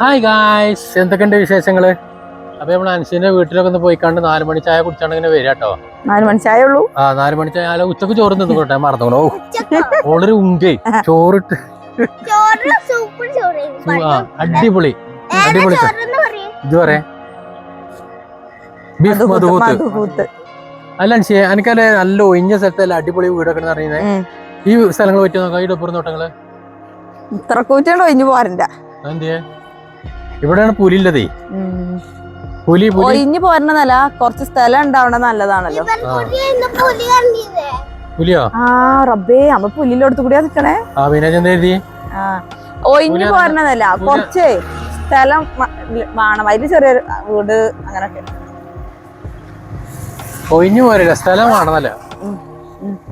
Hi guys എന്തൊക്കെയുണ്ട് വിശേഷങ്ങൾ അപ്പൊ നമ്മൾ അൻസിന്റെ വീട്ടിലൊക്കെ ഒന്ന് പോയി കണ്ട് നാല് മണി ചായ കുടിച്ചാണ് ഇങ്ങനെ വരിക കേട്ടോ. നാല് മണി ചായ ഉള്ളൂ ആ നാല് മണി ചായ. അല്ല ഉച്ചയ്ക്ക് ചോറ് നിന്നോട്ടെ മറന്നോളൂ ഓളൊരു ഉങ്കേ ചോറിട്ട്. അടിപൊളി. അടിപൊളി ഇത് പറയാ. ബീഫ് മധുകൂത്ത് മധുകൂത്ത്. അല്ല അൻസിയെ എനിക്കല്ലേ നല്ല ഒഴിഞ്ഞ സ്ഥലത്തല്ല അടിപൊളി വീടൊക്കെ അറിയുന്നത് ഈ സ്ഥലങ്ങൾ പറ്റി നോക്കാം. ഈ ഡൊപ്പുറം നോട്ടങ്ങൾ ഇത്ര കൂറ്റാണ് ഒഴിഞ്ഞു പോരണ്ട എന്തിയെ ഇവിടെയാണ് പുലി ഉം. പുലി പുലി. ഒഴിഞ്ഞു പോരണതല്ല കുറച്ച് സ്ഥലം ഉണ്ടാവണ നല്ലതാണല്ലോ. പുലിയോ? ആ റബ്ബേ അമ്മ പുല്ലിലോടത്ത് കൂടിയാ നിക്കണേ. ആ പിന്നെ എന്താ എഴുതി ആ ഒഴിഞ്ഞു പോരണതല്ല കുറച്ച് സ്ഥലം വേണം. അതിൽ ചെറിയൊരു വീട് അങ്ങനൊക്കെ. ഒഴിഞ്ഞു പോരല്ല സ്ഥലം വേണമെന്നല്ല. ഉം.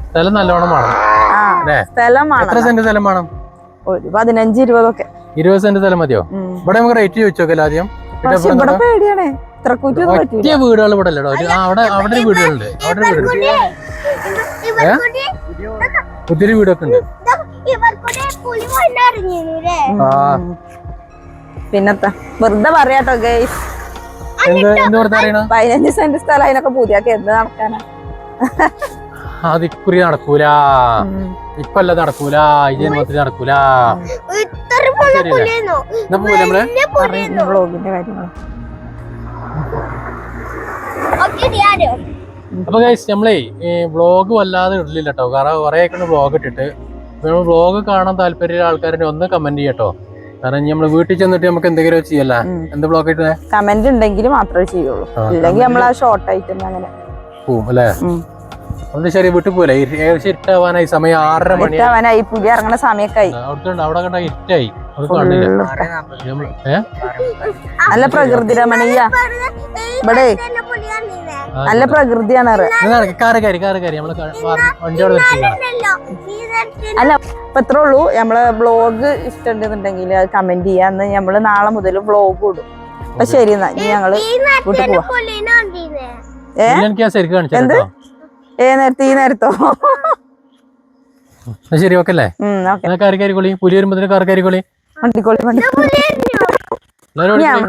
സ്ഥലം നല്ലോണം വേണം. ആ? സ്ഥലം എത്ര വേണം. സെന്റ് സ്ഥലം വേണം? ഒരു പതിനഞ്ച് ഇരുപതൊക്കെ. ഇരുപത് സെന്റ് സ്ഥലം മതിയോ? ഇവിടെ നമുക്ക് റേറ്റ് ചോദിച്ചോക്കല്ലോ ആദ്യം? ഒറ്റ വീടുകൾ ഇവിടെ അല്ലടോ. അവിടെ അവിടെ വീടുകളുണ്ട്. അവിടെ വീടുണ്ട്. ഇവർക്കൂടെ ഒത്തിരി വീടൊക്കെ ഉണ്ട്. ആ. പിന്നത്തെ വെറുതെ പറയാട്ടോ ഗൈസ് പതിനഞ്ച് സെന്റ് സ്ഥലം അതിനൊക്കെ പൂതിയാക്കി എന്ത് നടക്കാനാ? അത് ഇക്കുറി നടക്കൂല. ഇപ്പല്ല നടക്കൂല. ഈ ജന്മത്തിൽ നടക്കൂല. ശരിയല്ലേ? എന്നാ പോലെ നമ്മൾ കാര്യങ്ങൾ അപ്പൊ ഗൈസ് നമ്മളേ ഈ വ്ളോഗ് വല്ലാതെ ഇടലില്ല കേട്ടോ കാരണം കുറെ ഒക്കെ വ്ളോഗ് ഇട്ടിട്ട്. നമ്മൾ വ്ളോഗ് കാണാൻ താല്പര്യമുള്ള ആൾക്കാരുടെ ഒന്ന് കമന്റ് ചെയ്യട്ടോ കാരണം ഇനി നമ്മൾ വീട്ടിൽ ചെന്നിട്ട് നമുക്ക് എന്തെങ്കിലും ചെയ്യല്ല? എന്ത് വ്ളോഗ് ഇട്ടേ കമന്റ് ഉണ്ടെങ്കിൽ മാത്രമേ ചെയ്യുള്ളൂ. ഇല്ലെങ്കിൽ നമ്മൾ ആ ഷോർട്ട് ആയിട്ട് അങ്ങനെ പോവും അല്ലേ? ഒന്ന് ശരി വീട്ടിൽ പോലെ ഏകദേശം ഇരുട്ടാവാനായി. സമയം ആറര മണി പുലി ഇറങ്ങണ സമയൊക്കെ ആയി. അവിടെ അവിടെ കണ്ട ഇരുട്ടായി. നല്ല പ്രകൃതി രമണീയ ഇവിടെ നല്ല പ്രകൃതിയാണ് അല്ല ഇപ്പൊ ഇത്രേ ഉള്ളൂ. നമ്മൾ ബ്ലോഗ് ഇഷ്ടമുണ്ടെന്നുണ്ടെങ്കിൽ അത് കമന്റ് ചെയ്യാന്ന് നമ്മൾ നാളെ മുതൽ ബ്ലോഗ് ഇടും. അപ്പൊ ശരി എന്നാ. ഇനി ഞങ്ങൾ വീട്ടിൽ പോവാ. എന്ത്? ഏ നേരത്തെ ഈ നേരത്തോ? ശരി ഓക്കെ അല്ലേ? പുലി വരുമ്പോ കാറ് കയറിക്കോളി. വണ്ടിക്കോളി വണ്ടി ഞാൻ